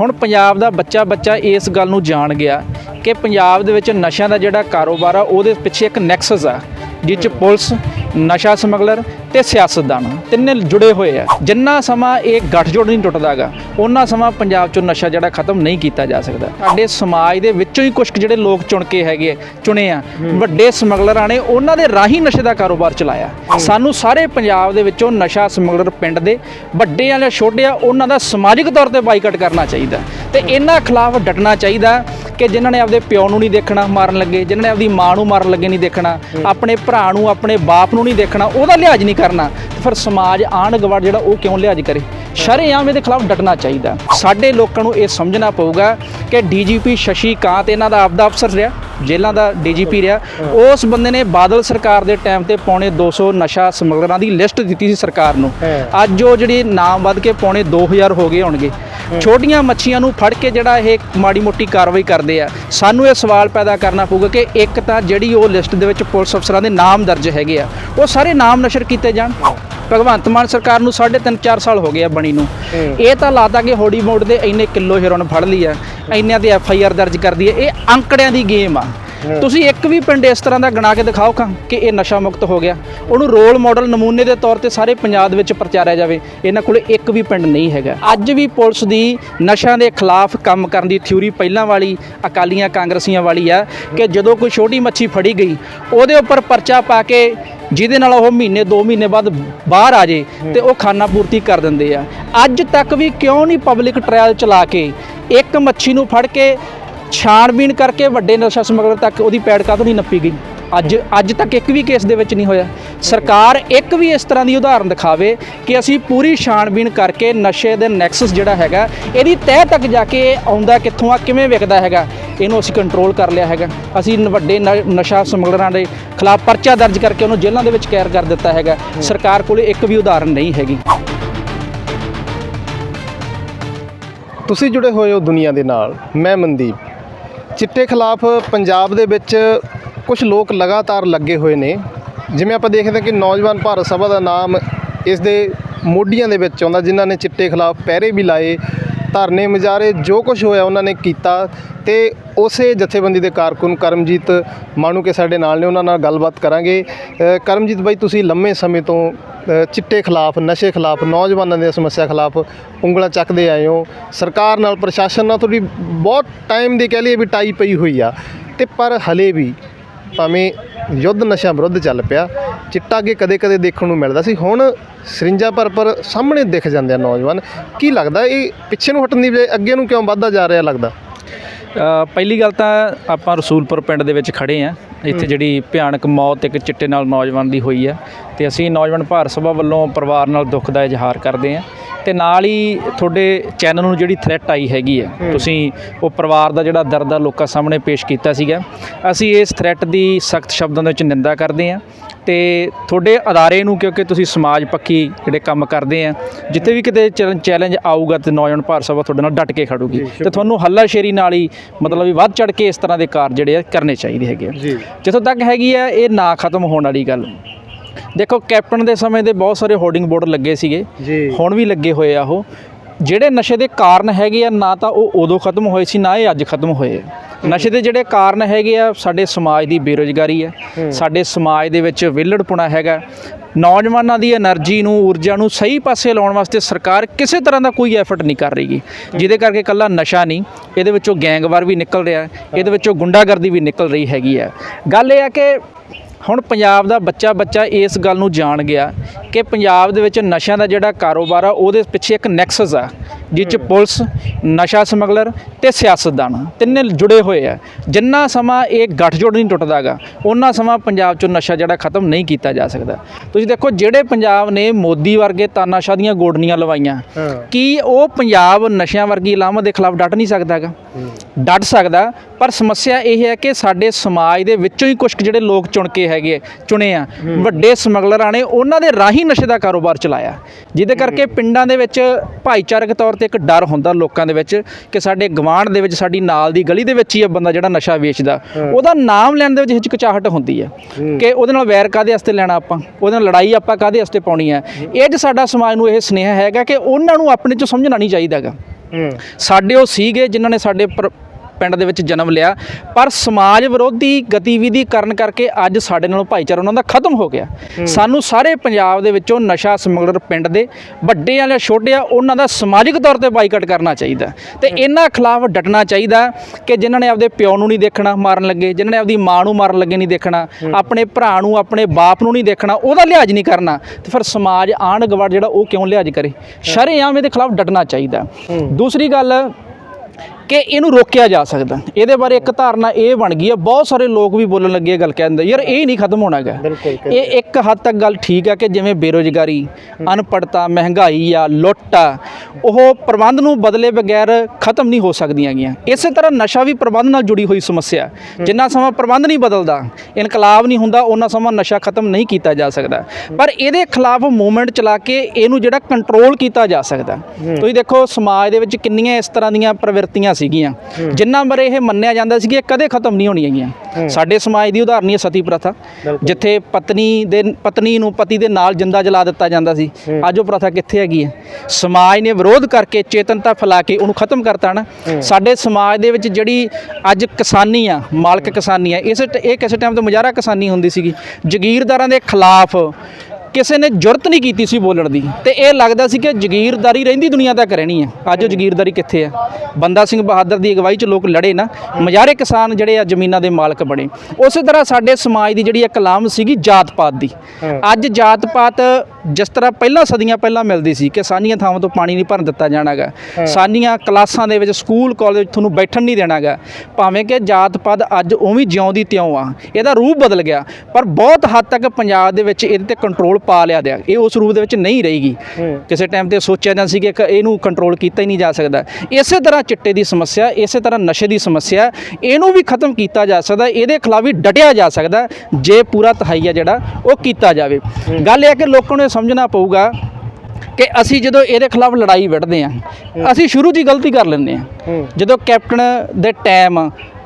ਹੁਣ ਪੰਜਾਬ ਦਾ ਬੱਚਾ ਬੱਚਾ ਇਸ ਗੱਲ ਨੂੰ ਜਾਣ ਗਿਆ ਕਿ ਪੰਜਾਬ ਦੇ ਵਿੱਚ ਨਸ਼ਿਆਂ ਦਾ ਜਿਹੜਾ ਕਾਰੋਬਾਰ ਆ, ਉਹਦੇ ਪਿੱਛੇ ਇੱਕ ਨੈਕਸਸ ਆ ਜਿਸ 'ਚ ਪੁਲਿਸ, ਨਸ਼ਾ ਸਮਗਲਰ ਤੇ ਸਿਆਸਤਦਾਨ ਤਿੰਨੇ ਜੁੜੇ ਹੋਏ ਆ। ਜਿੰਨਾ ਸਮਾਂ ਇਹ ਗੱਠਜੋੜ ਨਹੀਂ ਟੁੱਟਦਾਗਾ ਉਹਨਾਂ ਸਮਾਂ ਪੰਜਾਬ 'ਚੋਂ ਨਸ਼ਾ ਜਿਹੜਾ ਖਤਮ ਨਹੀਂ ਕੀਤਾ ਜਾ ਸਕਦਾ। ਸਾਡੇ ਸਮਾਜ ਦੇ ਵਿੱਚੋਂ ਹੀ ਕੁਝ ਜਿਹੜੇ ਲੋਕ ਚੁਣ ਕੇ ਹੈਗੇ ਚੁਣੇ ਆ ਵੱਡੇ ਸਮਗਲਰਾਂ ਨੇ ਉਹਨਾਂ ਦੇ ਰਾਹੀਂ ਨਸ਼ੇ ਦਾ ਕਾਰੋਬਾਰ ਚਲਾਇਆ। ਸਾਨੂੰ ਸਾਰੇ ਪੰਜਾਬ ਦੇ ਵਿੱਚੋਂ ਨਸ਼ਾ ਸਮਗਲਰ ਪਿੰਡ ਦੇ ਵੱਡੇ ਆ ਜਾਂ ਛੋਟੇ ਆ ਉਹਨਾਂ ਦਾ ਸਮਾਜਿਕ ਤੌਰ ਤੇ ਬਾਈਕਾਟ ਕਰਨਾ ਚਾਹੀਦਾ। ਤੇ ਇਹਨਾਂ ਖਿਲਾਫ ਡਟਣਾ ਚਾਹੀਦਾ ਕਿ ਜਿਨ੍ਹਾਂ ਨੇ ਆਪਦੇ ਪਿਓ ਨੂੰ ਨਹੀਂ ਦੇਖਣਾ ਮਾਰਨ ਲੱਗੇ ਜਿਨ੍ਹਾਂ ਨੇ ਆਪਦੀ ਮਾਂ ਨੂੰ ਮਾਰਨ ਲੱਗੇ ਨਹੀਂ ਦੇਖਣਾ ਆਪਣੇ ਭਰਾ ਨੂੰ ਆਪਣੇ ਬਾਪ ਨੂੰ ਨਹੀਂ ਦੇਖਣਾ ਉਹਦਾ ਲਿਹਾਜ਼ ਨਹੀਂ ਕਰਨਾ। ਤੇ ਫਿਰ ਸਮਾਜ ਆਂਢ ਗੁਆਂਢ ਜਿਹੜਾ ਉਹ ਕਿਉਂ ਲਿਹਾਜ਼ ਕਰੇ? ਸ਼ਰੇਆਮ ਇਹਦੇ ਖਿਲਾਫ ਡਟਣਾ ਚਾਹੀਦਾ। ਸਾਡੇ ਲੋਕਾਂ ਨੂੰ ਇਹ ਸਮਝਣਾ ਪਊਗਾ ਕਿ ਡੀਜੀਪੀ ਸ਼ਸ਼ੀ ਕਾਂਤ ਇਹਨਾਂ ਦਾ ਆਪਦਾ ਅਫਸਰ ਰਿਹਾ ਜੇਲ੍ਹਾਂ ਦਾ ਡੀਜੀਪੀ ਰਿਹਾ। ਉਸ ਬੰਦੇ ਨੇ ਬਾਦਲ ਸਰਕਾਰ ਦੇ ਟਾਈਮ ਤੇ ਪੌਣੇ 200 ਨਸ਼ਾ ਸਮਗਲਰਾਂ ਦੀ ਲਿਸਟ ਦਿੱਤੀ ਸੀ ਸਰਕਾਰ ਨੂੰ। ਅੱਜ ਉਹ ਜਿਹੜੀ ਨਾਮ ਵੱਧ ਕੇ ਪੌਣੇ 2000 ਹੋ ਗਏ ਹੋਣਗੇ। ਛੋਟੀਆਂ ਮੱਛੀਆਂ ਨੂੰ ਫੜ ਕੇ ਜਿਹੜਾ ਇਹ ਮਾੜੀ ਮੋਟੀ ਕਾਰਵਾਈ ਕਰਦੇ ਆ। ਸਾਨੂੰ ਇਹ ਸਵਾਲ ਪੈਦਾ ਕਰਨਾ ਪਊਗਾ ਕਿ ਇੱਕ ਤਾਂ ਜਿਹੜੀ ਉਹ ਲਿਸਟ ਦੇ ਵਿੱਚ ਪੁਲਿਸ ਅਫਸਰਾਂ ਦੇ ਨਾਮ ਦਰਜ ਹੈਗੇ ਆ, ਉਹ ਸਾਰੇ ਨਾਮ ਨਸ਼ਰ ਕੀਤੇ ਜਾਣ। ਭਗਵੰਤ ਮਾਨ ਸਰਕਾਰ ਨੂੰ 3.5 4 ਸਾਲ ਹੋ ਗਏ ਆ ਬਣੀ ਨੂੰ। ਇਹ ਤਾਂ ਲਾਤਾ ਕਿ ਹੋੜੀ ਮੋੜ ਦੇ ਇੰਨੇ ਕਿਲੋ ਹੈਰੋਨ ਫੜ ਲਈ ਆ, ਇੰਨਿਆਂ ਦੀ ਐਫ ਆਈ ਆਰ ਦਰਜ ਕਰਦੀ ਹੈ ਇਹ ਅੰਕੜਿਆਂ ਦੀ ਗੇਮ ਆ। ਤੁਸੀਂ ਇੱਕ ਵੀ ਪਿੰਡ ਇਸ ਤਰ੍ਹਾਂ ਦਾ ਗਣਾ ਕੇ ਦਿਖਾਓ ਖਾਂ ਕਿ ਇਹ ਨਸ਼ਾ ਮੁਕਤ ਹੋ ਗਿਆ। ਉਹਨੂੰ ਰੋਲ ਮਾਡਲ ਨਮੂਨੇ ਦੇ ਤੌਰ ਤੇ ਸਾਰੇ ਪੰਜਾਬ ਵਿੱਚ ਪ੍ਰਚਾਰਿਆ ਜਾਵੇ। ਇਹਨਾਂ ਕੋਲੇ ਇੱਕ ਵੀ ਪਿੰਡ ਨਹੀਂ ਹੈਗਾ। ਅੱਜ ਵੀ ਪੁਲਿਸ ਦੀ ਨਸ਼ਿਆਂ ਦੇ ਖਿਲਾਫ ਕੰਮ ਕਰਨ ਦੀ ਥਿਊਰੀ ਪਹਿਲਾਂ ਵਾਲੀ ਅਕਾਲੀਆਂ ਕਾਂਗਰਸੀਆਂ ਵਾਲੀ ਆ ਕਿ ਜਦੋਂ ਕੋਈ ਛੋਟੀ ਮੱਛੀ ਫੜੀ ਗਈ ਉਹਦੇ ਉੱਪਰ ਪਰਚਾ ਪਾ ਕੇ ਜਿਹਦੇ ਨਾਲ ਉਹ ਮਹੀਨੇ 2 ਮਹੀਨੇ ਬਾਅਦ ਬਾਹਰ ਆ ਜੇ ਤੇ ਉਹ ਖਾਨਾ ਪੂਰਤੀ ਕਰ ਦਿੰਦੇ ਆ। ਅੱਜ ਤੱਕ ਵੀ ਕਿਉਂ ਨਹੀਂ ਪਬਲਿਕ ਟ੍ਰਾਇਲ ਚਲਾ ਕੇ ਇੱਕ ਮੱਛੀ ਨੂੰ ਫੜ ਕੇ ਛਾਣਬੀਣ ਕਰਕੇ ਵੱਡੇ ਨਸ਼ਾ ਸਮਗਲਰ ਤੱਕ ਉਹਦੀ ਪੈੜ ਕਾਹਤੋਂ ਨਹੀਂ ਨੱਪੀ ਗਈ? ਅੱਜ ਅੱਜ ਤੱਕ ਇੱਕ ਵੀ ਕੇਸ ਦੇ ਵਿੱਚ ਨਹੀਂ ਹੋਇਆ। ਸਰਕਾਰ ਇੱਕ ਵੀ ਇਸ ਤਰ੍ਹਾਂ ਦੀ ਉਦਾਹਰਨ ਦਿਖਾਵੇ ਕਿ ਅਸੀਂ ਪੂਰੀ ਛਾਣਬੀਣ ਕਰਕੇ ਨਸ਼ੇ ਦੇ ਨੈਕਸਸ ਜਿਹੜਾ ਹੈਗਾ, ਇਹਦੀ ਤਹਿ ਤੱਕ ਜਾ ਕੇ ਇਹ ਆਉਂਦਾ ਕਿੱਥੋਂ ਆ, ਕਿਵੇਂ ਵਿਕਦਾ ਹੈਗਾ, ਇਹਨੂੰ ਅਸੀਂ ਕੰਟਰੋਲ ਕਰ ਲਿਆ ਹੈਗਾ। ਅਸੀਂ ਵੱਡੇ ਨ- ਨਸ਼ਾ ਸਮਗਲਰਾਂ ਦੇ ਖਿਲਾਫ ਪਰਚਾ ਦਰਜ ਕਰਕੇ ਉਹਨੂੰ ਜੇਲ੍ਹਾਂ ਦੇ ਵਿੱਚ ਕੈਦ ਕਰ ਦਿੱਤਾ ਹੈਗਾ। ਸਰਕਾਰ ਕੋਲੇ ਇੱਕ ਵੀ ਉਦਾਹਰਨ ਨਹੀਂ ਹੈਗੀ। ਤੁਸੀਂ ਜੁੜੇ ਹੋਏ ਹੋ ਦੁਨੀਆ ਦੇ ਨਾਲ। ਮੈਂ ਮਨਦੀਪ। ਚਿੱਟੇ ਖਿਲਾਫ ਪੰਜਾਬ ਦੇ ਵਿੱਚ ਕੁਝ ਲੋਕ ਲਗਾਤਾਰ ਲੱਗੇ ਹੋਏ ਨੇ। ਜਿਵੇਂ ਆਪਾਂ ਦੇਖਦੇ ਹਾਂ ਕਿ ਨੌਜਵਾਨ ਭਾਰਤ ਸਭਾ ਦਾ ਨਾਮ ਇਸ ਦੇ ਮੋਢੀਆਂ ਦੇ ਵਿੱਚ ਆਉਂਦਾ, ਜਿਨ੍ਹਾਂ ਨੇ ਚਿੱਟੇ ਖਿਲਾਫ ਪਹਿਰੇ ਵੀ ਲਾਏ ਧਰਨੇ ਮੁਜ਼ਾਹਰੇ ਜੋ ਕੁਝ ਹੋਇਆ ਉਹਨਾਂ ਨੇ ਕੀਤਾ ਤੇ ਉਸੇ ਜਥੇਬੰਦੀ ਦੇ ਕਾਰਕੁਨ ਕਰਮਜੀਤ ਮਾਣੂ ਕੇ ਸਾਡੇ ਨਾਲ ਨੇ, ਉਹਨਾਂ ਨਾਲ ਗੱਲਬਾਤ ਕਰਾਂਗੇ। ਕਰਮਜੀਤ ਬਾਈ, ਤੁਸੀਂ ਲੰਮੇ ਸਮੇਂ ਤੋਂ ਚਿੱਟੇ ਖਿਲਾਫ, ਨਸ਼ੇ ਖਿਲਾਫ, ਨੌਜਵਾਨਾਂ ਦੀਆਂ ਸਮੱਸਿਆ ਖਿਲਾਫ ਉਂਗਲਾਂ ਚੱਕਦੇ ਆਏ ਹੋ। ਸਰਕਾਰ ਨਾਲ, ਪ੍ਰਸ਼ਾਸਨ ਨਾਲ ਤੁਹਾਡੀ ਬਹੁਤ ਟਾਈਮ ਦੀ ਕਹਿ ਲਈਏ ਵੀ ਟਾਈ ਪਈ ਹੋਈ ਆ। ਤੇ ਪਰ ਹਲੇ ਵੀ ਭਾਵੇਂ ਯੁੱਧ ਨਸ਼ਾ ਵਿਰੁੱਧ ਚੱਲ ਪਿਆ। ਚਿੱਟਾ ਅੱਗੇ ਕਦੇ-ਕਦੇ ਦੇਖਣ ਨੂੰ ਮਿਲਦਾ ਸੀ। ਹੁਣ ਸਰਿੰਜਾ ਪਰ ਪਰ ਸਾਹਮਣੇ ਦਿਖ ਜਾਂਦੇ ਆ ਨੌਜਵਾਨ। ਕੀ ਲੱਗਦਾ ਇਹ ਪਿੱਛੇ ਨੂੰ ਹਟਣ ਦੀ ਬਜਾਏ ਅੱਗੇ ਨੂੰ ਕਿਉਂ ਵੱਧਦਾ ਜਾ ਰਿਹਾ ਲੱਗਦਾ? ਪਹਿਲੀ ਗੱਲ ਤਾਂ ਆਪਾਂ ਰਸੂਲਪੁਰ ਪਿੰਡ ਦੇ ਵਿੱਚ ਖੜੇ ਆ। ਇੱਥੇ ਜਿਹੜੀ ਭਿਆਨਕ ਮੌਤ ਇੱਕ ਚਿੱਟੇ ਨਾਲ ਨੌਜਵਾਨ ਦੀ ਹੋਈ ਆ ਤੇ ਅਸੀਂ ਨੌਜਵਾਨ ਭਾਰਤ ਸਭਾ ਵੱਲੋਂ ਪਰਿਵਾਰ ਨਾਲ ਦੁੱਖ ਦਾ ਇਜ਼ਹਾਰ ਕਰਦੇ ਆ। ਤੇ ਨਾਲ ਹੀ ਤੁਹਾਡੇ ਚੈਨਲ ਨੂੰ ਜਿਹੜੀ ਥ੍ਰੈਟ ਆਈ ਹੈਗੀ ਆ ਤੁਸੀਂ ਉਹ ਪਰਿਵਾਰ ਦਾ ਜਿਹੜਾ ਦਰਦ ਆ ਲੋਕਾਂ ਸਾਹਮਣੇ ਪੇਸ਼ ਕੀਤਾ ਸੀਗਾ। ਅਸੀਂ ਇਸ ਥ੍ਰੈਟ ਦੀ ਸਖਤ ਸ਼ਬਦਾਂ ਦੇ ਵਿੱਚ ਨਿੰਦਾ ਕਰਦੇ ਆ। ਤੇ ਤੁਹਾਡੇ ਅਦਾਰੇ ਨੂੰ ਕਿਉਂਕਿ ਤੁਸੀਂ ਸਮਾਜ ਪੱਖੀ ਜਿਹੜੇ ਕੰਮ ਕਰਦੇ ਆ ਜਿੱਥੇ ਵੀ ਕਿਤੇ ਚੈਲੰਜ ਆਊਗਾ ਤੇ ਨੌਜਵਾਨ ਭਾਰਤ ਸਭਾ ਤੁਹਾਡੇ ਨਾਲ ਡਟ ਕੇ ਖੜੂਗੀ। ਤੇ ਤੁਹਾਨੂੰ ਹੱਲਾਸ਼ੇਰੀ ਨਾਲ ਹੀ ਮਤਲਬ ਵੀ ਵੱਧ ਚੜ ਕੇ ਇਸ ਤਰ੍ਹਾਂ ਦੇ ਕਾਰ ਜਿਹੜੇ ਆ ਕਰਨੇ ਚਾਹੀਦੇ ਹੈਗੇ ਜਿੱਥੋਂ ਤੱਕ ਹੈਗੀ ਆ ਇਹ ਨਾ ਖਤਮ ਹੋਣ ਵਾਲੀ ਗੱਲ। ਦੇਖੋ ਕੈਪਟਨ ਦੇ ਸਮੇਂ ਦੇ ਬਹੁਤ ਸਾਰੇ ਹੋਰਡਿੰਗ ਬੋਰਡ ਲੱਗੇ ਸੀਗੇ। ਹੁਣ ਵੀ ਲੱਗੇ ਹੋਏ ਆ ਉਹ। ਜਿਹੜੇ ਨਸ਼ੇ ਦੇ ਕਾਰਨ ਹੈਗੇ ਆ ਨਾ ਤਾਂ ਉਹ ਉਦੋਂ ਖਤਮ ਹੋਏ ਸੀ ਨਾ ਇਹ ਅੱਜ ਖਤਮ ਹੋਏ ਨਸ਼ੇ ਦੇ ਜਿਹੜੇ ਕਾਰਨ ਹੈਗੇ ਆ ਸਾਡੇ ਸਮਾਜ ਦੀ ਬੇਰੋਜ਼ਗਾਰੀ ਹੈ। ਸਾਡੇ ਸਮਾਜ ਦੇ ਵਿੱਚ ਵਿਲੜਪੁਣਾ ਹੈਗਾ। ਨੌਜਵਾਨਾਂ ਦੀ એનર્ਜੀ ਨੂੰ ਊਰਜਾ ਨੂੰ ਸਹੀ ਪਾਸੇ ਲਾਉਣ ਵਾਸਤੇ ਸਰਕਾਰ ਕਿਸੇ ਤਰ੍ਹਾਂ ਦਾ ਕੋਈ ਐਫਰਟ ਨਹੀਂ ਕਰ ਰਹੀ ਜਿਹਦੇ ਕਰਕੇ ਕੱਲਾ ਨਸ਼ਾ ਨਹੀਂ ਇਹਦੇ ਵਿੱਚੋਂ ਗੈਂਗਵਾਰ ਵੀ ਨਿਕਲ ਰਿਹਾ ਇਹਦੇ ਵਿੱਚੋਂ ਗੁੰਡਾਗਰਦੀ ਵੀ ਨਿਕਲ ਰਹੀ ਹੈਗੀ ਹੈ ਗੱਲ ਇਹ ਆ ਕਿ ਹੁਣ ਪੰਜਾਬ ਦਾ ਬੱਚਾ ਬੱਚਾ ਇਸ ਗੱਲ ਨੂੰ ਜਾਣ ਗਿਆ ਕਿ ਪੰਜਾਬ ਦੇ ਵਿੱਚ ਨਸ਼ਿਆਂ ਦਾ ਜਿਹੜਾ ਕਾਰੋਬਾਰ ਆ ਉਹਦੇ ਪਿੱਛੇ ਇੱਕ ਨੈਕਸਸ ਆ ਜਿਸ 'ਚ ਪੁਲਿਸ ਨਸ਼ਾ ਸਮਗਲਰ ਤੇ ਸਿਆਸਤਦਾਨ ਤਿੰਨੇ ਜੁੜੇ ਹੋਏ ਆ। ਜਿੰਨਾ ਸਮਾਂ ਇਹ ਗੱਠਜੋੜ ਨਹੀਂ ਟੁੱਟਦਾਗਾ ਉਹਨਾਂ ਸਮਾਂ ਪੰਜਾਬ 'ਚੋਂ ਨਸ਼ਾ ਜਿਹੜਾ ਖਤਮ ਨਹੀਂ ਕੀਤਾ ਜਾ ਸਕਦਾ। ਤੁਸੀਂ ਦੇਖੋ ਜਿਹੜੇ ਪੰਜਾਬ ਨੇ ਮੋਦੀ ਵਰਗੇ ਤਾਨਾਸ਼ਾਹ ਦੀਆਂ ਗੋਡਨੀਆਂ ਲਵਾਈਆਂ ਕੀ ਉਹ ਪੰਜਾਬ ਨਸ਼ਿਆਂ ਵਰਗੀ ਲਾਮਤ ਦੇ ਖਿਲਾਫ ਡਟ ਨਹੀਂ ਸਕਦਾਗਾ? ਡਟ ਸਕਦਾ। ਪਰ ਸਮੱਸਿਆ ਇਹ ਹੈ ਕਿ ਸਾਡੇ ਸਮਾਜ ਦੇ ਵਿੱਚੋਂ ਹੀ ਕੁਝ ਜਿਹੜੇ ਲੋਕ ਚੁਣ ਕੇ ਹੈਗੇ ਚੁਣੇ ਆ ਵੱਡੇ ਸਮਗਲਰਾਂ ਨੇ ਉਹਨਾਂ ਦੇ ਰਾਹੀਂ ਨਸ਼ੇ ਦਾ ਕਾਰੋਬਾਰ ਚਲਾਇਆ। ਜਿਹਦੇ ਕਰਕੇ ਪਿੰਡਾਂ ਦੇ ਵਿੱਚ ਭਾਈਚਾਰਕ ਤੌਰ ਤੇ ਇੱਕ ਡਰ ਹੁੰਦਾ ਲੋਕਾਂ ਦੇ ਵਿੱਚ ਕਿ ਸਾਡੇ ਗਵਾਂਢ ਦੇ ਵਿੱਚ ਸਾਡੀ ਨਾਲ ਦੀ ਗਲੀ ਦੇ ਵਿੱਚ ਹੀ ਆ ਬੰਦਾ ਜਿਹੜਾ ਨਸ਼ਾ ਵੇਚਦਾ ਉਹਦਾ ਨਾਮ ਲੈਣ ਦੇ ਵਿੱਚ ਹਿਚਕਚਾਹਟ ਹੁੰਦੀ ਹੈ ਕਿ ਉਹਦੇ ਨਾਲ ਵੈਰ ਕਾਦੇ ਵਾਸਤੇ ਲੈਣਾ ਆਪਾਂ? ਉਹਦੇ ਨਾਲ ਲੜਾਈ ਆਪਾਂ ਕਾਦੇ ਵਾਸਤੇ ਪਾਉਣੀ ਹੈ? ਇਹ ਜ ਸਾਡਾ ਸਮਾਜ ਨੂੰ ਇਹ ਸੁਨੇਹਾ ਹੈਗਾ ਕਿ ਉਹਨਾਂ ਨੂੰ ਆਪਣੇ ਚੋਂ ਸਮਝਣਾ ਨਹੀਂ ਚਾਹੀਦਾਗਾ ਸਾਡੇ ਉਹ ਸੀਗੇ ਜਿਨ੍ਹਾਂ ਨੇ ਸਾਡੇ ਪਰ- ਪਿੰਡ ਦੇ ਵਿੱਚ ਜਨਮ ਲਿਆ। ਪਰ ਸਮਾਜ ਵਿਰੋਧੀ ਗਤੀਵਿਧੀ ਕਰਨ ਕਰਕੇ ਅੱਜ ਸਾਡੇ ਨਾਲੋਂ ਭਾਈਚਾਰਾ ਉਹਨਾਂ ਦਾ ਖਤਮ ਹੋ ਗਿਆ। ਸਾਨੂੰ ਸਾਰੇ ਪੰਜਾਬ ਦੇ ਵਿੱਚੋਂ ਨਸ਼ਾ ਸਮਗਲਰ ਪਿੰਡ ਦੇ ਵੱਡੇ ਆ ਜਾਂ ਛੋਟੇ ਆ ਉਹਨਾਂ ਦਾ ਸਮਾਜਿਕ ਤੌਰ ਤੇ ਬਾਈਕਾਟ ਕਰਨਾ ਚਾਹੀਦਾ। ਤੇ ਇਹਨਾਂ ਖਿਲਾਫ ਡਟਣਾ ਚਾਹੀਦਾ ਕਿ ਜਿਨ੍ਹਾਂ ਨੇ ਆਪਦੇ ਪਿਓ ਨੂੰ ਨਹੀਂ ਦੇਖਣਾ ਮਾਰਨ ਲੱਗੇ ਜਿਨ੍ਹਾਂ ਨੇ ਆਪਦੀ ਮਾਂ ਨੂੰ ਮਾਰਨ ਲੱਗੇ ਨਹੀਂ ਦੇਖਣਾ ਆਪਣੇ ਭਰਾ ਨੂੰ ਆਪਣੇ ਬਾਪ ਨੂੰ ਨਹੀਂ ਦੇਖਣਾ ਉਹਦਾ ਲਿਹਾਜ਼ ਨਹੀਂ ਕਰਨਾ। ਤੇ ਫਿਰ ਸਮਾਜ ਆਂਢ ਗੁਆਂਢ ਜਿਹੜਾ ਉਹ ਕਿਉਂ ਲਿਹਾਜ਼ ਕਰੇ? ਸ਼ਰੇਆਮ ਇਹਦੇ ਖਿਲਾਫ ਡਟਣਾ ਚਾਹੀਦਾ। ਦੂਸਰੀ ਗੱਲ ਕਿ ਇਹਨੂੰ ਰੋਕਿਆ ਜਾ ਸਕਦਾ। ਇਹਦੇ ਬਾਰੇ ਇੱਕ ਧਾਰਨਾ ਇਹ ਬਣ ਗਈ ਹੈ ਬਹੁਤ ਸਾਰੇ ਲੋਕ ਵੀ ਬੋਲਣ ਲੱਗੇ ਇਹ ਗੱਲ ਕਹਿੰਦੇ ਯਾਰ ਇਹ ਨਹੀਂ ਖਤਮ ਹੋਣਾਗਾ ਬਿਲਕੁਲ ਇਹ ਇੱਕ ਹੱਦ ਤੱਕ ਗੱਲ ਠੀਕ ਹੈ ਕਿ ਜਿਵੇਂ ਬੇਰੋਜ਼ਗਾਰੀ ਅਨਪੜਤਾ ਮਹਿੰਗਾਈ ਆ ਲੁੱਟ ਆ ਉਹ ਪ੍ਰਬੰਧ ਨੂੰ ਬਦਲੇ ਬਗੈਰ ਖਤਮ ਨਹੀਂ ਹੋ ਸਕਦੀਆਂ ਗੀਆਂ। ਇਸੇ ਤਰ੍ਹਾਂ ਨਸ਼ਾ ਵੀ ਪ੍ਰਬੰਧ ਨਾਲ ਜੁੜੀ ਹੋਈ ਸਮੱਸਿਆ। ਜਿੰਨਾ ਸਮਾਂ ਪ੍ਰਬੰਧ ਨਹੀਂ ਬਦਲਦਾ ਇਨਕਲਾਬ ਨਹੀਂ ਹੁੰਦਾ ਉਹਨਾਂ ਸਮਾਂ ਨਸ਼ਾ ਖਤਮ ਨਹੀਂ ਕੀਤਾ ਜਾ ਸਕਦਾ। ਪਰ ਇਹਦੇ ਖਿਲਾਫ ਮੂਵਮੈਂਟ ਚਲਾ ਕੇ ਇਹਨੂੰ ਜਿਹੜਾ ਕੰਟਰੋਲ ਕੀਤਾ ਜਾ ਸਕਦਾ। ਤੁਸੀਂ ਦੇਖੋ ਸਮਾਜ ਦੇ ਵਿੱਚ ਕਿੰਨੀਆਂ ਇਸ ਤਰ੍ਹਾਂ ਦੀਆਂ ਪ੍ਰਵਿਰਤੀਆਂ ਸੀਗੀਆਂ। ਜਿਨ੍ਹਾਂ ਬਾਰੇ ਇਹ ਮੰਨਿਆ ਜਾਂਦਾ ਸੀ ਕਿ ਇਹ ਕਦੇ ਖਤਮ ਨਹੀਂ ਹੋਣੀਆਂ ਗੀਆਂ ਸਾਡੇ ਸਮਾਜ ਦੀ ਉਦਾਹਰਣੀ ਹੈ ਸਤੀ ਪ੍ਰਥਾ। ਜਿੱਥੇ ਪਤਨੀ ਦੇ ਪਤਨੀ ਨੂੰ ਪਤੀ ਦੇ ਨਾਲ ਜਿੰਦਾ ਜਲਾ ਦਿੱਤਾ ਜਾਂਦਾ ਸੀ। ਅੱਜ ਉਹ ਪ੍ਰਥਾ ਕਿੱਥੇ ਹੈਗੀ ਹੈ? ਸਮਾਜ ਨੇ ਵਿਰੋਧ ਕਰਕੇ ਚੇਤਨਤਾ ਫੈਲਾ ਕੇ ਉਹਨੂੰ ਖਤਮ ਕਰਤਾ ਨਾ। ਸਾਡੇ ਸਮਾਜ ਦੇ ਵਿੱਚ ਜਿਹੜੀ ਅੱਜ ਕਿਸਾਨੀ ਆ ਮਾਲਕ ਕਿਸਾਨੀ ਆ ਇਸ ਇਹ ਕਿਸੇ ਟਾਈਮ ਤੇ ਮੁਜ਼ਾਹਰਾ ਕਿਸਾਨੀ ਹੁੰਦੀ ਸੀਗੀ। ਜ਼ਗੀਰਦਾਰਾਂ ਦੇ ਖਿਲਾਫ ਕਿਸੇ ਨੇ ਜੁਰਤ ਨਹੀਂ ਕੀਤੀ ਸੀ ਬੋਲਣ ਦੀ। ਤੇ ਇਹ ਲੱਗਦਾ ਸੀ ਕਿ ਜ਼ਗੀਰਦਾਰੀ ਰਹਿੰਦੀ ਦੁਨੀਆ ਤੱਕ ਰਹਿਣੀ ਹੈ। ਅੱਜ ਉਹ ਜ਼ਗੀਰਦਾਰੀ ਕਿੱਥੇ ਆ ਬੰਦਾ ਸਿੰਘ ਬਹਾਦਰ ਦੀ ਅਗਵਾਈ 'ਚ ਲੋਕ ਲੜੇ ਨਾ। ਮਜਾਰੇ ਕਿਸਾਨ ਜਿਹੜੇ ਆ ਜ਼ਮੀਨਾਂ ਦੇ ਮਾਲਕ ਬਣੇ। ਉਸੇ ਤਰ੍ਹਾਂ ਸਾਡੇ ਸਮਾਜ ਦੀ ਜਿਹੜੀ ਇੱਕ ਲਾਮ ਸੀਗੀ ਜਾਤ ਪਾਤ ਦੀ ਅੱਜ ਜਾਤ ਪਾਤ ਜਿਸ ਤਰ੍ਹਾਂ ਪਹਿਲਾਂ ਸਦੀਆਂ ਪਹਿਲਾਂ ਮਿਲਦੀ ਸੀ ਕਿ ਸਾਨੀਆਂ ਥਾਵਾਂ ਤੋਂ ਪਾਣੀ ਨਹੀਂ ਭਰਨ ਦਿੱਤਾ ਜਾਣਾਗਾ ਸਾਨੀਆਂ ਕਲਾਸਾਂ ਦੇ ਵਿੱਚ ਸਕੂਲ ਕਾਲਜ ਤੁਹਾਨੂੰ ਬੈਠਣ ਨਹੀਂ ਦੇਣਾਗਾ ਭਾਵੇਂ ਕਿ ਜਾਤ ਪਾਤ ਅੱਜ ਉਵੇਂ ਜਿਉਂ ਦੀ ਤਿਉਂ ਆ ਇਹਦਾ ਰੂਪ ਬਦਲ ਗਿਆ ਪਰ ਬਹੁਤ ਹੱਦ ਤੱਕ ਪੰਜਾਬ ਦੇ ਵਿੱਚ ਇਹਦੇ ਤੇ ਕੰਟਰੋਲ ਪਾ ਲਿਆ ਗਿਆ ਇਹ ਉਸ ਰੂਪ ਦੇ ਵਿੱਚ ਨਹੀਂ ਰਹੇਗੀ। ਕਿਸੇ ਟਾਈਮ ਤੇ ਸੋਚਿਆ ਜਾਂਦਾ ਸੀ ਕਿ ਇਹਨੂੰ ਕੰਟਰੋਲ ਕੀਤਾ ਹੀ ਨਹੀਂ ਜਾ ਸਕਦਾ। ਇਸੇ ਤਰ੍ਹਾਂ ਚਿੱਟੇ ਦੀ ਸਮੱਸਿਆ ਇਸੇ ਤਰ੍ਹਾਂ ਨਸ਼ੇ ਦੀ ਸਮੱਸਿਆ ਇਹਨੂੰ ਵੀ ਖਤਮ ਕੀਤਾ ਜਾ ਸਕਦਾ ਇਹਦੇ ਖਿਲਾਫ ਵੀ ਡਟਿਆ ਜਾ ਸਕਦਾ ਜੇ ਪੂਰਾ ਤਹਾਈਆ ਜਿਹੜਾ ਉਹ ਕੀਤਾ ਜਾਵੇ। ਗੱਲ ਇਹ ਹੈ ਕਿ ਲੋਕਾਂ ਨੂੰ ਸਮਝਣਾ ਪਊਗਾ ਕਿ ਅਸੀਂ ਜਦੋਂ ਇਹਦੇ ਖਿਲਾਫ ਲੜਾਈ ਵਿੜਦੇ ਹਾਂ ਅਸੀਂ ਸ਼ੁਰੂ 'ਚ ਹੀ ਗਲਤੀ ਕਰ ਲੈਂਦੇ ਹਾਂ। ਜਦੋਂ ਕੈਪਟਨ ਦੇ ਟਾਈਮ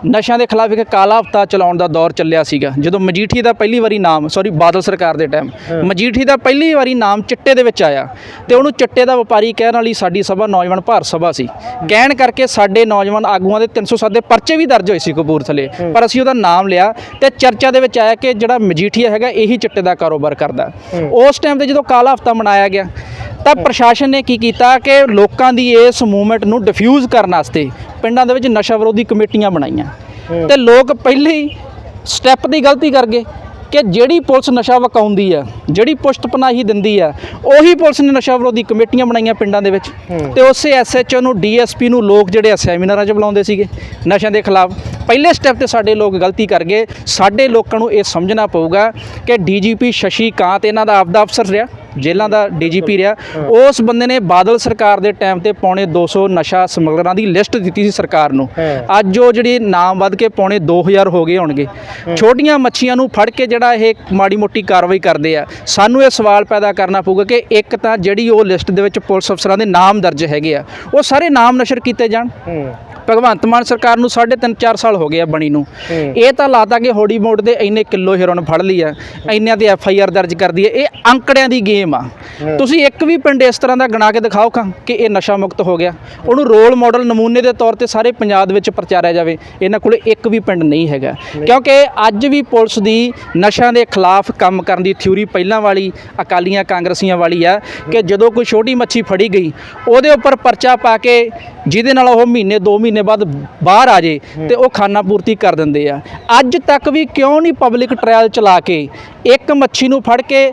ਨਸ਼ਿਆਂ ਦੇ ਖਿਲਾਫ ਇੱਕ ਕਾਲਾ ਹਫਤਾ ਚਲਾਉਣ ਦਾ ਦੌਰ ਚੱਲਿਆ ਸੀਗਾ। ਜਦੋਂ ਮਜੀਠੀ ਦਾ ਪਹਿਲੀ ਵਾਰੀ ਨਾਮ ਸੌਰੀ ਬਾਦਲ ਸਰਕਾਰ ਦੇ ਟਾਈਮ ਮਜੀਠੀ ਦਾ ਪਹਿਲੀ ਵਾਰੀ ਨਾਮ ਚਿੱਟੇ ਦੇ ਵਿੱਚ ਆਇਆ ਤੇ ਉਹਨੂੰ ਚਿੱਟੇ ਦਾ ਵਪਾਰੀ ਕਹਿਣ ਵਾਲੀ ਸਾਡੀ ਸਭਾ ਨੌਜਵਾਨ ਭਾਰਤ ਸਭਾ ਸੀ। ਕਹਿਣ ਕਰਕੇ ਸਾਡੇ ਨੌਜਵਾਨ ਆਗੂਆਂ ਦੇ 307 ਦੇ ਪਰਚੇ ਵੀ ਦਰਜ ਹੋਏ ਸੀ ਕਪੂਰਥਲੇ। ਪਰ ਅਸੀਂ ਉਹਦਾ ਨਾਮ ਲਿਆ ਤੇ ਚਰਚਾ ਦੇ ਵਿੱਚ ਆਇਆ ਕਿ ਜਿਹੜਾ ਮਜੀਠੀਆ ਹੈਗਾ ਇਹੀ ਚਿੱਟੇ ਦਾ ਕਾਰੋਬਾਰ ਕਰਦਾ। ਉਸ ਟਾਈਮ ਤੇ ਜਦੋਂ ਕਾਲਾ ਹਫਤਾ ਮਨਾਇਆ ਗਿਆ ਤਾਂ ਪ੍ਰਸ਼ਾਸਨ ਨੇ ਕੀ ਕੀਤਾ ਕਿ ਲੋਕਾਂ ਦੀ ਇਸ ਮੂਵਮੈਂਟ ਨੂੰ ਡਿਫਿਊਜ਼ ਕਰਨ ਵਾਸਤੇ ਪਿੰਡਾਂ ਦੇ ਵਿੱਚ ਨਸ਼ਾ ਵਿਰੋਧੀ ਕਮੇਟੀਆਂ ਬਣਾਈਆਂ। ਤੇ ਲੋਕ ਪਹਿਲੇ ਹੀ ਸਟੈਪ ਦੀ ਗਲਤੀ ਕਰ ਗਏ ਕਿ ਜਿਹੜੀ ਪੁਲਿਸ ਨਸ਼ਾ ਵਕਾਉਂਦੀ ਆ ਜਿਹੜੀ ਪੁਸ਼ਤ ਪਨਾਹੀ ਦਿੰਦੀ ਆ ਉਹੀ ਪੁਲਿਸ ਨੇ ਨਸ਼ਾ ਵਿਰੋਧੀ ਕਮੇਟੀਆਂ ਬਣਾਈਆਂ ਪਿੰਡਾਂ ਦੇ ਵਿੱਚ। ਤੇ ਉਸੇ ਐਸਐਚਓ ਨੂੰ ਡੀਐਸਪੀ ਨੂੰ ਲੋਕ ਜਿਹੜੇ ਆ ਸੈਮੀਨਾਰਾਂ 'ਚ ਬੁਲਾਉਂਦੇ ਸੀਗੇ ਨਸ਼ਿਆਂ ਦੇ ਖਿਲਾਫ। ਪਹਿਲੇ ਸਟੈਪ ਤੇ ਸਾਡੇ ਲੋਕ ਗਲਤੀ ਕਰ ਗਏ। ਸਾਡੇ ਲੋਕਾਂ ਨੂੰ ਇਹ ਸਮਝਣਾ ਪਊਗਾ ਕਿ ਡੀਜੀਪੀ ਸ਼ਸ਼ੀ ਕਾਂਤ ਇਹਨਾਂ ਦਾ ਆਪਦਾ ਅਫਸਰ ਰਿਹਾ। ਜੇਲ੍ਹਾਂ ਦਾ ਡੀਜੀਪੀ ਰਿਹਾ। ਉਸ ਬੰਦੇ ਨੇ ਬਾਦਲ ਸਰਕਾਰ ਦੇ ਟਾਈਮ ਤੇ ਪੌਣੇ 200 ਨਸ਼ਾ ਸਮਗਲਰਾਂ ਦੀ ਲਿਸਟ ਦਿੱਤੀ ਸੀ ਸਰਕਾਰ ਨੂੰ। ਅੱਜ ਉਹ ਜਿਹੜੀ ਨਾਮ ਵੱਧ ਕੇ ਪੌਣੇ 2000 ਹੋ ਗਏ ਹੋਣਗੇ। ਛੋਟੀਆਂ ਮੱਛੀਆਂ ਨੂੰ ਫੜ ਕੇ ਜਿਹੜਾ ਇਹ ਮਾੜੀ ਮੋਟੀ ਕਾਰਵਾਈ ਕਰਦੇ ਆ। ਸਾਨੂੰ ਇਹ ਸਵਾਲ ਪੈਦਾ ਕਰਨਾ ਪਊਗਾ ਕਿ ਇੱਕ ਤਾਂ ਜਿਹੜੀ ਉਹ ਲਿਸਟ ਦੇ ਵਿੱਚ ਪੁਲਿਸ ਅਫਸਰਾਂ ਦੇ ਨਾਮ ਦਰਜ ਹੈਗੇ ਆ ਉਹ ਸਾਰੇ ਨਾਮ ਨਸ਼ਰ ਕੀਤੇ ਜਾਣ। ਭਗਵੰਤ ਮਾਨ ਸਰਕਾਰ ਨੂੰ 3.5 4 ਸਾਲ ਹੋ ਗਏ ਆ ਬਣੀ ਨੂੰ। ਇਹ ਤਾਂ ਲਾਤਾ ਕਿ ਹੋੜੀ ਮੋੜ ਦੇ ਇੰਨੇ ਕਿਲੋ ਹੈਰੋਨ ਫੜ ਲਈ ਆ ਇੰਨਿਆਂ ਦੀ ਐਫ ਆਈ ਆਰ ਦਰਜ ਕਰਦੀ ਹੈ ਇਹ ਅੰਕੜਿਆਂ ਦੀ ਗੇਮ ਆ। ਤੁਸੀਂ ਇੱਕ ਵੀ ਪਿੰਡ ਇਸ ਤਰ੍ਹਾਂ ਦਾ ਗਣਾ ਕੇ ਦਿਖਾਓ ਖਾਂ ਕਿ ਇਹ ਨਸ਼ਾ ਮੁਕਤ ਹੋ ਗਿਆ। ਉਹਨੂੰ ਰੋਲ ਮਾਡਲ ਨਮੂਨੇ ਦੇ ਤੌਰ ਤੇ ਸਾਰੇ ਪੰਜਾਬ ਦੇ ਵਿੱਚ ਪ੍ਰਚਾਰਿਆ ਜਾਵੇ। ਇਹਨਾਂ ਕੋਲੇ ਇੱਕ ਵੀ ਪਿੰਡ ਨਹੀਂ ਹੈਗਾ। ਕਿਉਂਕਿ ਅੱਜ ਵੀ ਪੁਲਿਸ ਦੀ ਨਸ਼ਿਆਂ ਦੇ ਖਿਲਾਫ ਕੰਮ ਕਰਨ ਦੀ ਥਿਊਰੀ ਪਹਿਲਾਂ ਵਾਲੀ ਅਕਾਲੀਆਂ ਕਾਂਗਰਸੀਆਂ ਵਾਲੀ ਆ ਕਿ ਜਦੋਂ ਕੋਈ ਛੋਟੀ ਮੱਛੀ ਫੜੀ ਗਈ ਉਹਦੇ ਉੱਪਰ ਪਰਚਾ ਪਾ ਕੇ ਜਿਹਦੇ ਨਾਲ ਉਹ ਮਹੀਨੇ 2 ਮਹੀਨੇ ਬਾਅਦ ਬਾਹਰ ਆ ਜੇ ਤੇ ਉਹ ਖਾਨਾ ਪੂਰਤੀ ਕਰ ਦਿੰਦੇ ਆ। ਅੱਜ ਤੱਕ ਵੀ ਕਿਉਂ ਨਹੀਂ ਪਬਲਿਕ ਟ੍ਰਾਇਲ ਚਲਾ ਕੇ ਇੱਕ ਮੱਛੀ ਨੂੰ ਫੜ ਕੇ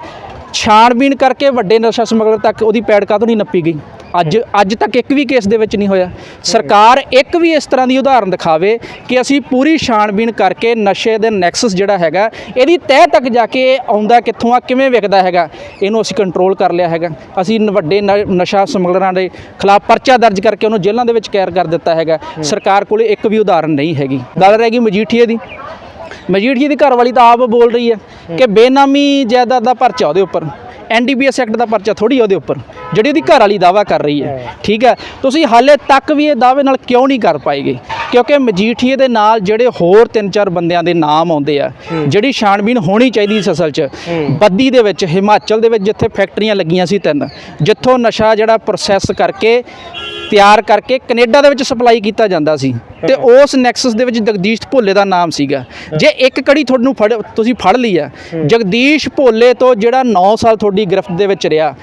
ਛਾਣਬੀਣ ਕਰਕੇ ਵੱਡੇ ਨਸ਼ਾ ਸਮਗਲਰ ਤੱਕ ਉਹਦੀ ਪੈੜ ਕਾਹਤੋਂ ਨਹੀਂ ਨੱਪੀ ਗਈ? ਅੱਜ ਅੱਜ ਤੱਕ ਇੱਕ ਵੀ ਕੇਸ ਦੇ ਵਿੱਚ ਨਹੀਂ ਹੋਇਆ। ਸਰਕਾਰ ਇੱਕ ਵੀ ਇਸ ਤਰ੍ਹਾਂ ਦੀ ਉਦਾਹਰਨ ਦਿਖਾਵੇ ਕਿ ਅਸੀਂ ਪੂਰੀ ਛਾਣਬੀਣ ਕਰਕੇ ਨਸ਼ੇ ਦੇ ਨੈਕਸਸ ਜਿਹੜਾ ਹੈਗਾ, ਇਹਦੀ ਤਹਿ ਤੱਕ ਜਾ ਕੇ ਆਉਂਦਾ ਕਿੱਥੋਂ ਆ, ਕਿਵੇਂ ਵਿਕਦਾ ਹੈਗਾ, ਇਹਨੂੰ ਅਸੀਂ ਕੰਟਰੋਲ ਕਰ ਲਿਆ ਹੈਗਾ। ਅਸੀਂ ਵੱਡੇ ਨ- ਨਸ਼ਾ ਸਮਗਲਰਾਂ ਦੇ ਖਿਲਾਫ ਪਰਚਾ ਦਰਜ ਕਰਕੇ ਉਹਨੂੰ ਜੇਲ੍ਹਾਂ ਦੇ ਵਿੱਚ ਕੈਦ ਕਰ ਦਿੱਤਾ ਹੈਗਾ। ਸਰਕਾਰ ਕੋਲੇ ਇੱਕ ਵੀ ਉਦਾਹਰਨ ਨਹੀਂ ਹੈਗੀ। ਗੱਲ ਰਹਿ ਗਈ ਮਜੀਠੀਏ ਦੀ। ਮਜੀਠੀਏ ਦੀ ਘਰਵਾਲੀ ਤਾਂ ਆਪ ਬੋਲ ਰਹੀ ਹੈ। ਕਿ ਬੇਨਾਮੀ ਜਾਇਦਾਦ ਦਾ ਪਰਚਾ ਉਹਦੇ ਉੱਪਰ ਐਨਡੀਪੀਐਸ ਐਕਟ ਦਾ ਪਰਚਾ ਥੋੜੀ ਉਹਦੇ ਉੱਪਰ ਜਿਹੜੀ ਉਹਦੀ ਘਰ ਵਾਲੀ ਦਾਵਾ ਕਰ ਰਹੀ ਹੈ ਠੀਕ ਹੈ? ਤੁਸੀਂ ਹਾਲੇ ਤੱਕ ਵੀ ਇਹ ਦਾਅਵੇ ਨਾਲ ਕਿਉਂ ਨਹੀਂ ਕਰ ਪਾਏਗੇ? ਕਿਉਂਕਿ ਮਜੀਠੀਏ ਦੇ ਨਾਲ ਜਿਹੜੇ ਹੋਰ ਤਿੰਨ ਚਾਰ ਬੰਦਿਆਂ ਦੇ ਨਾਮ ਆਉਂਦੇ ਆ ਜਿਹੜੀ ਛਾਣਬੀਣ ਹੋਣੀ ਚਾਹੀਦੀ ਸੀ ਅਸਲ 'ਚ ਬੱਦੀ ਦੇ ਵਿੱਚ ਹਿਮਾਚਲ ਦੇ ਵਿੱਚ ਜਿੱਥੇ ਫੈਕਟਰੀਆਂ ਲੱਗੀਆਂ ਸੀ ਤਿੰਨ ਜਿੱਥੋਂ ਨਸ਼ਾ ਜਿਹੜਾ ਪ੍ਰੋਸੈਸ ਕਰਕੇ ਤਿਆਰ ਕਰਕੇ ਕੈਨੇਡਾ ਦੇ ਵਿੱਚ ਸਪਲਾਈ ਕੀਤਾ ਜਾਂਦਾ ਸੀ ਤੇ ਉਸ ਨੈਕਸਸ ਦੇ ਵਿੱਚ ਜਗਦੀਸ਼ ਭੋਲੇ ਦਾ ਨਾਮ ਸੀਗਾ। ਜੇ ਇੱਕ ਕੜੀ ਤੁਹਾਨੂੰ ਫੜ ਤੁਸੀਂ ਫੜ ਲਈ ਆ ਜਗਦੀਸ਼ ਭੋਲੇ ਤੋਂ ਜਿਹੜਾ 9 ਸਾਲ ਤੁਹਾਡੀ ਗ੍ਰਿਫਤ ਦੇ ਵਿੱਚ ਰਿਹਾ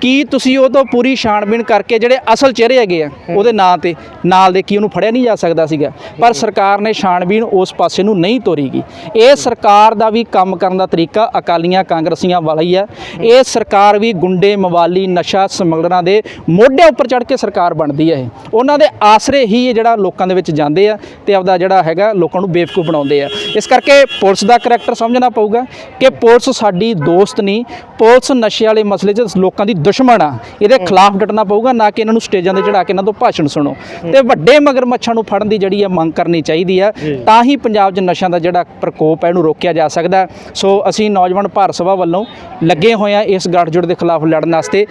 ਕੀ ਤੁਸੀਂ ਉਹ ਤੋਂ ਪੂਰੀ ਛਾਣਬੀਣ ਕਰਕੇ ਜਿਹੜੇ ਅਸਲ ਚਿਹਰੇ ਹੈਗੇ ਆ ਉਹਦੇ ਨਾਂ ਤੇ ਨਾਲ ਦੇ ਕੀ ਉਹਨੂੰ ਫੜਿਆ ਨਹੀਂ ਜਾ ਸਕਦਾ ਸੀਗਾ। ਪਰ ਸਰਕਾਰ ਨੇ ਛਾਣਬੀਣ ਉਸ ਪਾਸੇ ਨੂੰ ਨਹੀਂ ਤੋਰੀਗੀ ਇਹ ਸਰਕਾਰ ਦਾ ਵੀ ਕੰਮ ਕਰਨ ਦਾ ਤਰੀਕਾ ਅਕਾਲੀਆਂ ਕਾਂਗਰਸੀਆਂ ਵਾਲਾ ਹੀ ਆ। ਇਹ ਸਰਕਾਰ ਵੀ ਗੁੰਡੇ ਮਵਾਲੀ ਨਸ਼ਾ ਸਮਗਲਰਾਂ ਦੇ ਮੋਢੇ ਉੱਪਰ ਚੜ ਕੇ ਸਰਕਾਰ ਬਣਦੀ ਹੈ ਇਹ। ਉਹਨਾਂ ਦੇ ਆਸਰੇ ਹੀ ਇਹ ਜਿਹੜਾ ਲੋਕਾਂ ਦੇ ਵਿੱਚ ਜਾਂਦੇ ਆ ਤੇ ਆਪਦਾ ਜਿਹੜਾ ਹੈਗਾ ਲੋਕਾਂ ਨੂੰ ਬੇਵਕੂਫ ਬਣਾਉਂਦੇ ਆ। ਇਸ ਕਰਕੇ ਪੁਲਿਸ ਦਾ ਕਰੈਕਟਰ ਸਮਝਣਾ ਪਊਗਾ ਕਿ ਪੁਲਿਸ ਸਾਡੀ ਦੋਸਤ ਨਹੀਂ ਪੁਲਿਸ ਨਸ਼ੇ ਵਾਲੇ ਮਸਲੇ 'ਚ ਲੋਕਾਂ ਦੀ ਦੁਸ਼ਮਣ ਆ। ਇਹਦੇ ਖਿਲਾਫ ਡਟਣਾ ਪਊਗਾ ਨਾ ਕਿ ਇਹਨਾਂ ਨੂੰ ਸਟੇਜਾਂ ਤੇ ਚੜਾ ਕੇ ਇਹਨਾਂ ਤੋਂ ਭਾਸ਼ਣ ਸੁਣੋ। ਤੇ ਵੱਡੇ ਮਗਰਮੱਛਾਂ ਨੂੰ ਫੜਨ ਦੀ ਜਿਹੜੀ ਆ ਮੰਗ ਕਰਨੀ ਚਾਹੀਦੀ ਆ ਤਾਂ ਹੀ ਪੰਜਾਬ 'ਚ ਨਸ਼ਿਆਂ ਦਾ ਜਿਹੜਾ ਪ੍ਰਕੋਪ ਹੈ ਇਹਨੂੰ ਰੋਕਿਆ ਜਾ ਸਕਦਾ। ਸੋ ਅਸੀਂ ਨੌਜਵਾਨ ਭਾਰਤ ਸਭਾ ਵੱਲੋਂ ਲੱਗੇ ਹੋਏ ਆ ਇਸ ਗੱਠਜੋੜ ਦੇ ਖਿਲਾਫ ਲੜਨ ਵਾਸਤੇ।